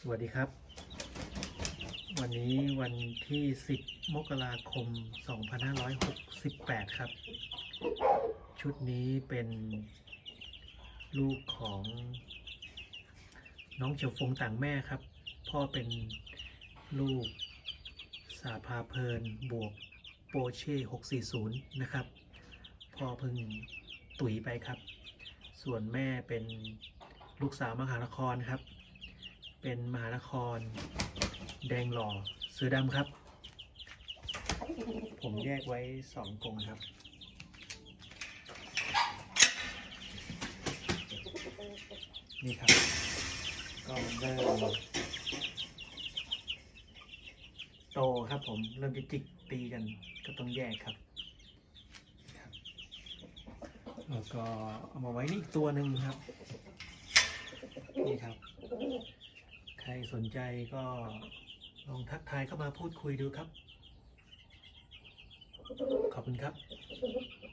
สวัสดีครับ วันนี้วันที่ 10 มกราคม 2568 ครับ ชุดนี้เป็นลูกของน้องเฉียวฟงต่างแม่ครับ พ่อเป็นลูกสาพาเพลินบวกโปเช่ 640 นะครับ พ่อเพิ่งตุ๋ยไปครับ ส่วนแม่เป็นลูกสาวมหานครครับ เป็นมหานคร แดงหล่อเสือดำครับ ผมแยกไว้สองกรงครับ นี่ครับ ก็เริ่มโตครับผมเริ่มจะจิกตีกันก็ต้องแยกครับแล้วก็เอามาไว้นี่อีกตัวหนึ่งครับ นี่ครับ ใคร สนใจก็ลองทักทายเข้ามาพูดคุยดูครับ ขอบคุณครับ